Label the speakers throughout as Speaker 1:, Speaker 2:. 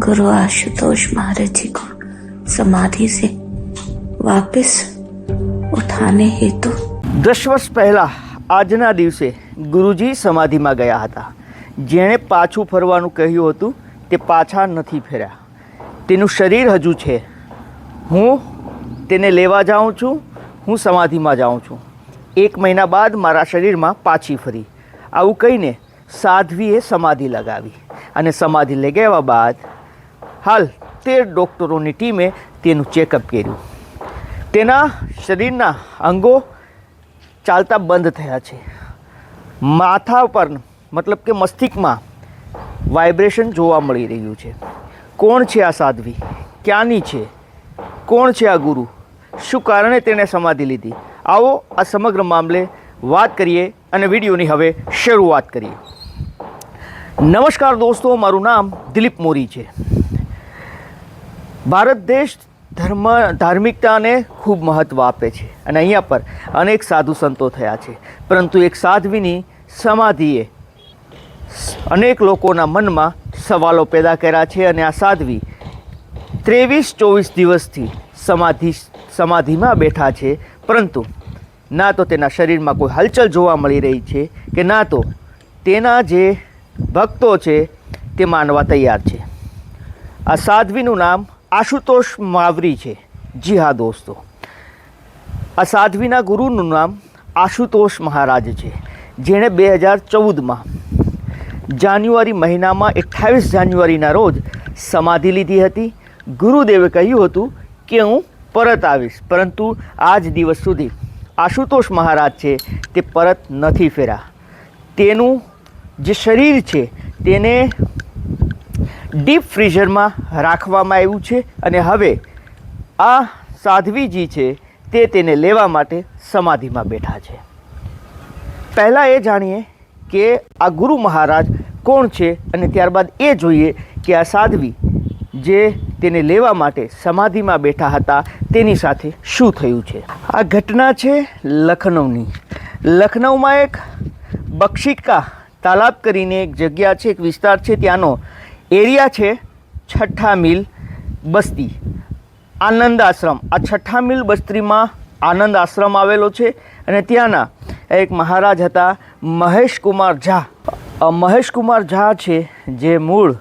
Speaker 1: गुरु आशुतोष महाराज जी को समाधि से वापस उठाने हेतु
Speaker 2: દસ વર્ષ પહેલાં આજના દિવસે ગુરુજી સમાધિમાં ગયા હતા જેણે પાછું ફરવાનું કહ્યું હતું તે પાછા નથી ફર્યા તેનું શરીર હજુ છે હું તેને લેવા જાઉં છું હું સમાધિમાં જાઉં છું એક મહિના બાદ મારા શરીરમાં પાછી ફરી આવું કહીને સાધ્વીએ સમાધિ લગાવી અને સમાધિ લગાવ્યા બાદ હાલ તેર ડૉક્ટરોની ટીમે તેનું ચેકઅપ કર્યું. તેના શરીરના અંગો ચાલતા બંધ થયા છે. માથા પર મતલબ કે મસ્તિષ્કમાં વાઇબ્રેશન જોવા મળી રહ્યું છે. કોણ છે આ સાધ્વી? ક્યાંની છે? કોણ છે આ ગુરુ? શું કારણે તેણે સમાધિ લીધી? આવો આ સમગ્ર મામલે વાત કરીએ અને વિડીયોની હવે શરૂઆત કરીએ. નમસ્કાર દોસ્તો, મારું નામ દિલીપ મોરી છે. ભારત દેશ ધર્મ, ધાર્મિકતાને ખૂબ મહત્ત્વ આપે છે અને અહીંયા પર અનેક સાધુ સંતો થયા છે. પરંતુ એક સાધ્વીની સમાધિએ અનેક લોકોના મનમાં સવાલો પેદા કર્યા છે અને આ સાધ્વી ત્રેવીસ ચોવીસ દિવસથી સમાધિ, સમાધિમાં બેઠા છે. પરંતુ ના તો તેના શરીરમાં કોઈ હલચલ જોવા મળી રહી છે કે ના તો તેના જે ભક્તો છે તે માનવા તૈયાર છે. આ સાધ્વીનું નામ આશુતોષ માવરી છે. જી હા, દોસ્તો. આ સાધ્વીના ગુરુનું નામ આશુતોષ મહારાજ છે, જેણે બે હજાર ચૌદમાં જાન્યુઆરી મહિનામાં અઠ્ઠાવીસ જાન્યુઆરીના રોજ સમાધિ લીધી હતી. ગુરુદેવે કહ્યું હતું કે, હું પરત આવીશ, પરંતુ આજ દિવસ સુધી આશુતોષ મહારાજ છે, તે પરત નથી ફેરા. તેનું જે શરીર છે, તેને ડીપ ફ્રીઝરમાં રાખવામાં આવ્યું છે અને હવે આ સાધ્વીજી છે તે તેને લેવા માટે સમાધિમાં બેઠા છે. પહેલાં એ જાણીએ કે આ ગુરુ મહારાજ કોણ છે અને ત્યારબાદ એ જોઈએ કે આ સાધ્વી જે તેને લેવા માટે સમાધિમાં બેઠા હતા તેની સાથે શું થયું છે. આ ઘટના છે લખનૌની. લખનૌમાં એક બક્ષિકા તાલાબ કરીને એક જગ્યા છે, એક વિસ્તાર છે ત્યાંનો એરિયા છે છઠ્ઠા મિલ બસ્તી. આનંદ આશ્રમ. આ છઠ્ઠા મિલ બસ્તીમાં આનંદ આશ્રમ આવેલો છે અને ત્યાંના એક મહારાજ હતા મહેશકુમાર ઝા. મહેશકુમાર ઝા છે જે મૂળ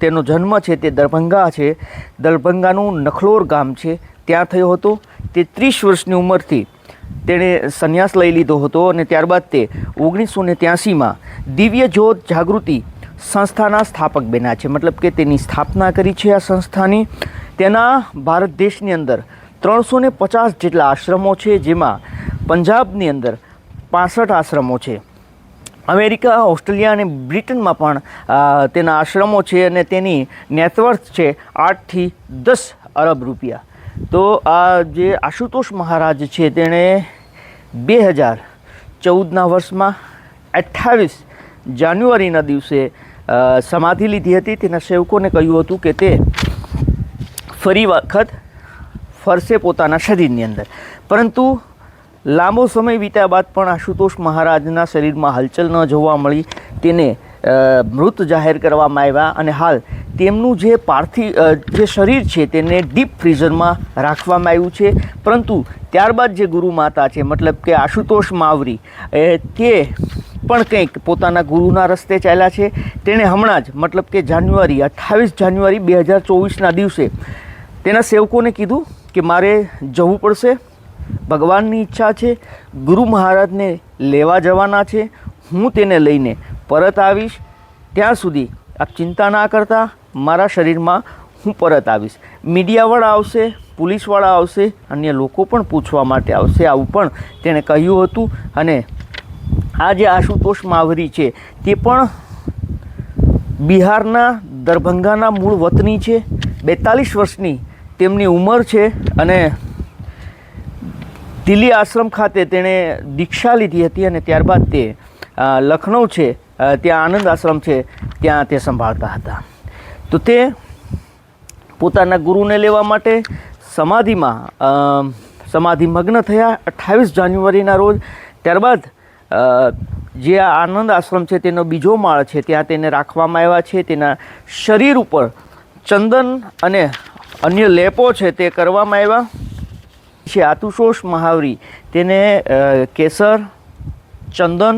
Speaker 2: તેનો જન્મ છે તે દરભંગા છે. દરભંગાનું નખલોર ગામ છે. ત્યાં થયો હતો. તે ત્રીસ વર્ષની ઉંમરથી તેણે સંન્યાસ લઈ લીધો હતો અને ત્યારબાદ તે ઓગણીસો ને ત્યાસીમાં દિવ્ય જ્યોત જાગૃતિ સંસ્થાના સ્થાપક બન્યા છે. મતલબ કે તેની સ્થાપના કરી છે આ સંસ્થાની. તેના ભારત દેશની અંદર ત્રણસો ને પચાસ જેટલા આશ્રમો છે, જેમાં પંજાબની અંદર પાસઠ આશ્રમો છે. અમેરિકા, ઓસ્ટ્રેલિયા અને બ્રિટનમાં પણ તેના આશ્રમો છે અને તેની નેટવર્થ છે આઠથી દસ અરબ રૂપિયા. તો આ જે આશુતોષ મહારાજ છે, તેણે બે હજાર ચૌદના વર્ષમાં અઠ્ઠાવીસ જાન્યુઆરીના દિવસે સમાધિ લીધી હતી. તેના સેવકોને કહ્યું હતું કે તે ફરી વખત ફરશે પોતાના શરીરની અંદર. પરંતુ લાંબો સમય વીત્યા બાદ પણ આશુતોષ મહારાજના શરીરમાં હલચલ ન જોવા મળી. તેને મૃત જાહેર કરવામાં આવ્યા અને હાલ તેમનું જે પાર્થિવ જે શરીર છે તેને ડીપ ફ્રીઝરમાં રાખવામાં આવ્યું છે. પરંતુ ત્યારબાદ જે ગુરુ માતા છે, મતલબ કે આશુતોષ માવરી, એ તે પણ કંઈક પોતાના ગુરુના રસ્તે ચાલ્યા છે. તેણે હમણાં જ, મતલબ કે જાન્યુઆરી, અઠ્ઠાવીસ જાન્યુઆરી બે હજાર ચોવીસના દિવસે તેના સેવકોને કીધું કે મારે જવું પડશે. ભગવાનની ઈચ્છા છે, ગુરુ મહારાજને લેવા જવાના છે. હું તેને લઈને પરત આવીશ. ત્યાં સુધી આપ ચિંતા ના કરતા, મારા શરીરમાં હું પરત આવીશ. મીડિયાવાળા આવશે, પોલીસવાળા આવશે, અન્ય લોકો પણ પૂછવા માટે આવશે. આવું પણ તેણે કહ્યું હતું અને આ જે આશુતોષ માવરી છે. તે પણ બિહારના દરભંગાના મૂળ વતની છે. બેતાલીસ વર્ષની તેમની ઉંમર છે અને દિલ્હી આશ્રમ ખાતે તેણે દીક્ષા લીધી હતી અને ત્યારબાદ તે લખનૌ છે. ત્યાં આનંદ આશ્રમ છે. ત્યાં તે સંભાળતા હતા. તો તે પોતાના ગુરુને લેવા માટે સમાધિમાં સમાધિ મગ્ન થયા અઠ્ઠાવીસ જાન્યુઆરીના રોજ. ત્યારબાદ જે આ આનંદ આશ્રમ છે તેનો બીજો માળ છે, ત્યાં તેને રાખવામાં આવ્યા છે. તેના શરીર ઉપર ચંદન અને અન્ય લેપો છે તે કરવામાં આવ્યા. છે આતુષોષ મહાવરી, તેને કેસર, ચંદન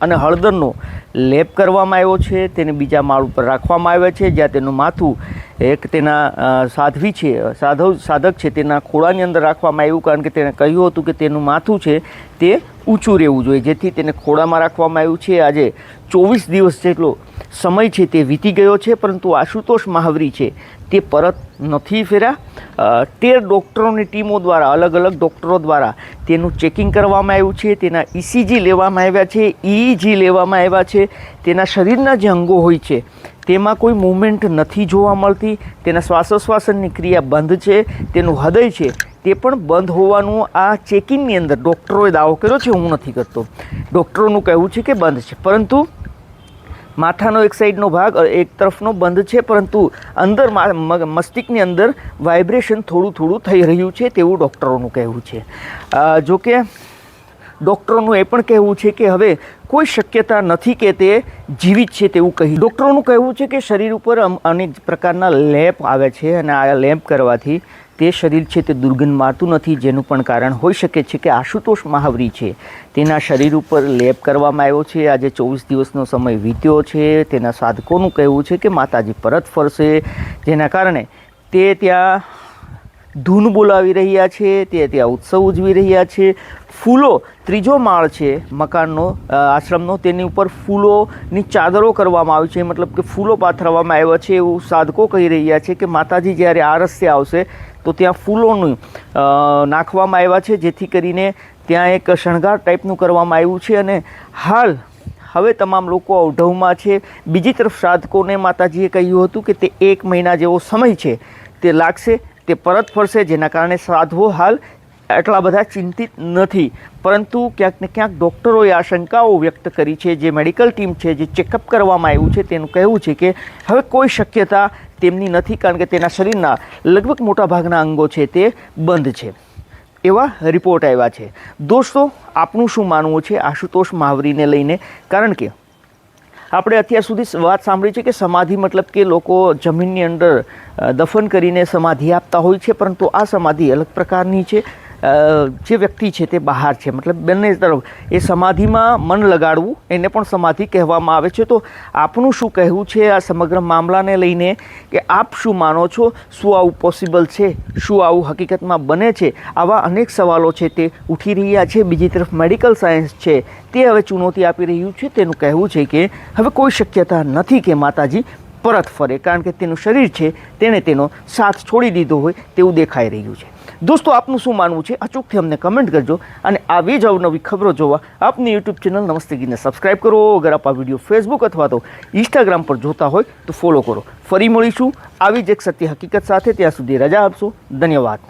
Speaker 2: અને હળદરનો લેપ કરવામાં આવ્યો છે. તેને બીજા માળ ઉપર રાખવામાં આવ્યા છે, જ્યાં તેનું માથું એક તેના સાધ્વી છે, સાધવ, સાધક છે, તેના ખોળાની અંદર રાખવામાં આવ્યું કારણ કે તેણે કહ્યું હતું કે તેનું માથું છે તે ઊંચું રહેવું જોઈએ. જેથી તેને ખોળામાં રાખવામાં આવ્યું છે. આજે ચોવીસ દિવસ જેટલો સમય છે તે વીતી ગયો છે, પરંતુ આશુતોષ મહાવરી છે તે પરત નથી ફેર્યા. તેર ડૉક્ટરોની ટીમો દ્વારા, અલગ અલગ ડૉક્ટરો દ્વારા તેનું ચેકિંગ કરવામાં આવ્યું છે. તેના ઇસીજી લેવામાં આવ્યા છે ઇઈજી લેવામાં આવ્યા છે. તેના શરીરના જે અંગો હોય છે તેમાં કોઈ મૂવમેન્ટ નથી જોવા મળતી. તેના શ્વાસોશ્વાસનની ક્રિયા બંધ છે. તેનું હૃદય છે. તે પણ બંધ હોવાનું આ ચેકિંગની અંદર ડૉક્ટરોએ દાવો કર્યો છે. હું નથી કરતો. ડૉક્ટરોનું કહેવું છે કે બંધ છે. પરંતુ માથાનો એક સાઈડનો ભાગ, એક તરફનો બંધ છે. પરંતુ અંદર મસ્તિષ્કની અંદર વાઇબ્રેશન થોડું થોડું થઈ રહ્યું છે તેવું ડૉક્ટરોનું કહેવું છે. જોકે ડૉક્ટરોનું એ પણ કહેવું છે કે હવે કોઈ શક્યતા નથી કે તે જીવિત છે તેવું કહી. ડૉક્ટરોનું કહેવું છે કે શરીર ઉપર અનેક પ્રકારના લેપ આવે છે અને આ લેમ્પ કરવાથી તે શરીર છે તે દુર્ગંધ મારતું નથી, જેનું પણ કારણ હોઈ શકે છે કે આશુતોષ મહાવરી છે. તેના શરીર ઉપર લેપ કરવામાં આવ્યો છે. આજે ચોવીસ દિવસનો સમય વીત્યો છે. તેના સાધકોનું કહેવું છે કે માતાજી પરત ફરશે. જેના કારણે તે ત્યાં ધૂન બોલાવી રહ્યા છે, તે ત્યાં ઉત્સવ ઉજવી રહ્યા છે. ફૂલો, ત્રીજો માળ છે મકાનનો આશ્રમનો, તેની ઉપર ફૂલોની ચાદરો કરવામાં આવી છે. મતલબ કે ફૂલો પાથરવામાં આવ્યા છે એવું સાધકો કહી રહ્યા છે કે માતાજી જ્યારે આ રસ્તે આવશે તો ત્યાં ફૂલોનું નાખવામાં આવ્યા છે, જેથી કરીને ત્યાં એક શણગાર ટાઈપનું કરવામાં આવ્યું છે અને હાલ હવે તમામ લોકો અવઢવમાં છે. બીજી તરફ સાધકોને માતાજીએ કહ્યું હતું કે તે એક મહિના જેવો સમય છે. તે લાગશે, તે પરત ફરશે, જેના કારણે સાધવો હાલ એટલા બધા ચિંતિત નથી. પરંતુ ક્યાંક ને ક્યાંક ડૉક્ટરોએ આ શંકાઓ વ્યક્ત કરી છે, જે મેડિકલ ટીમ છે, જે ચેકઅપ કરવામાં આવ્યું છે, તેનું કહેવું છે કે હવે કોઈ શક્યતા તેમની નથી, કારણ કે તેના શરીરના લગભગ મોટાભાગના અંગો છે તે બંધ છે. એવા રિપોર્ટ આવ્યા છે. દોસ્તો, આપનું શું માનવું છે આશુતોષ મહાવરીને લઈને? કારણ કે આપણે અત્યાર સુધી વાત સાંભળી છે કે સમાધિ મતલબ કે લોકો જમીનની અંદર દફન કરીને સમાધિ આપતા હોય છે, પરંતુ આ સમાધિ અલગ પ્રકારની છે. જે વ્યક્તિ છે તે બહાર છે, મતલબ બંને તરફ. એ સમાધિમાં મન લગાડવું, એને પણ સમાધિ કહેવામાં આવે છે. તો આપનું શું કહેવું છે આ સમગ્ર મામલાને લઈને કે આપ શું માનો છો? શું આવું પોસિબલ છે? શું આવું હકીકતમાં બને છે? આવા અનેક સવાલો છે તે ઉઠી રહ્યા છે. બીજી તરફ મેડિકલ સાયન્સ છે તે હવે ચુનૌતી આપી રહ્યું છે. તેનું કહેવું છે કે હવે કોઈ શક્યતા નથી કે માતાજી પરત ફરે, કારણ કે તેનું શરીર છે, તેણે તેનો સાથ છોડી દીધો હોય તેવું દેખાઈ રહ્યું છે. દોસ્તો, આપનું શું માનવું છે? અચૂકથી અમને કમેન્ટ કરજો અને આવી જ અવનવી ખબરો જોવા આપની યુટ્યુબ ચેનલ નમસ્તે ગીને સબસ્ક્રાઇબ કરો. અગર આપ આ વીડિયો ફેસબુક અથવા તો ઇન્સ્ટાગ્રામ પર જોતા હોય તો ફોલો કરો. ફરી મળીશું આવી જ એક સત્ય હકીકત સાથે. ત્યાં સુધી રજા આપશો. ધન્યવાદ.